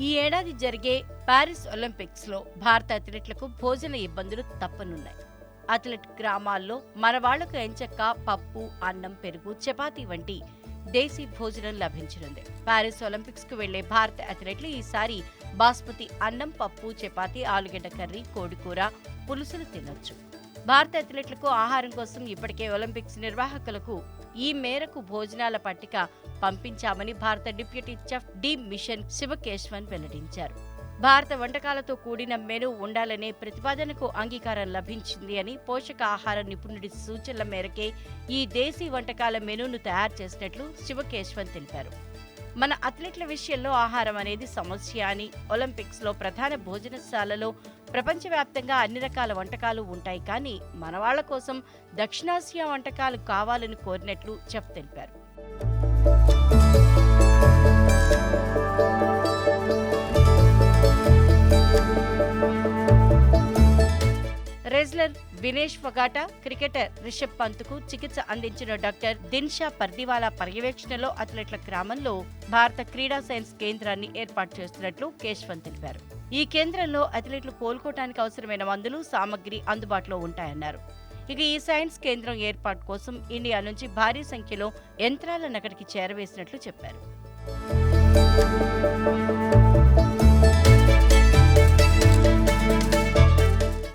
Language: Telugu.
ఈ ఏడాది జరిగే పారిస్ ఒలింపిక్స్లో భారత అథ్లెట్లకు భోజన ఇబ్బందులు తప్పనున్నాయి. అథ్లెట్ గ్రామాల్లో మన వాళ్ళకు ఎంచక్క పప్పు అన్నం పెరుగు చపాతీ వంటి దేశీ భోజనం లభించనుంది. పారిస్ ఒలింపిక్స్కు వెళ్ళే భారత అథ్లెట్లు ఈసారి బాస్మతి అన్నం పప్పు చపాతీ ఆలుగడ్డ కర్రీ కోడికూర పులుసులు తినొచ్చు. భారత అథ్లెట్లకు ఆహారం కోసం ఇప్పటికే ఒలింపిక్స్ నిర్వాహకులకు ఈ మేరకు భోజనాల పట్టిక పంపించామని భారత deputy chef de mission Sivakeshavan వెల్లడించారు. భారత వంటకాలతో కూడిన మెను ఉండాలనే ప్రతిపాదనకు అంగీకారం లభించింది అని పోషక ఆహార నిపుణుడి సూచనల మేరకే ఈ దేశీ వంటకాల మెనూను తయారు చేసినట్లు శివకేశ్వన్ తెలిపారు. మన అథ్లెట్ల విషయంలో ఆహారం అనేది సమస్య అని ఒలింపిక్స్లో ప్రధాన భోజనశాలలో ప్రపంచవ్యాప్తంగా అన్ని రకాల వంటకాలు ఉంటాయి కానీ మన వాళ్ళ కోసం దక్షిణాసియా వంటకాలు కావాలని కోరినట్లు చెఫ్ తెలిపారు. రెజ్లర్ వినేష్ ఫగాటా క్రికెటర్ రిషబ్ పంత్కు చికిత్స అందించిన డాక్టర్ దిన్షా పర్దివాలా పర్యవేక్షణలో అథ్లెట్ల గ్రామంలో భారత క్రీడా సైన్స్ కేంద్రాన్ని ఏర్పాటు చేస్తున్నట్లు కేశవన్ తెలిపారు. ఈ కేంద్రంలో అథ్లెట్లు కోలుకోవటానికి అవసరమైన మందులు సామగ్రి అందుబాటులో ఉంటాయన్నారు. ఇక ఈ సైన్స్ కేంద్రం ఏర్పాటు కోసం ఇండియా నుంచి భారీ సంఖ్యలో యంత్రాలను అక్కడికి చేరవేసినట్లు చెప్పారు.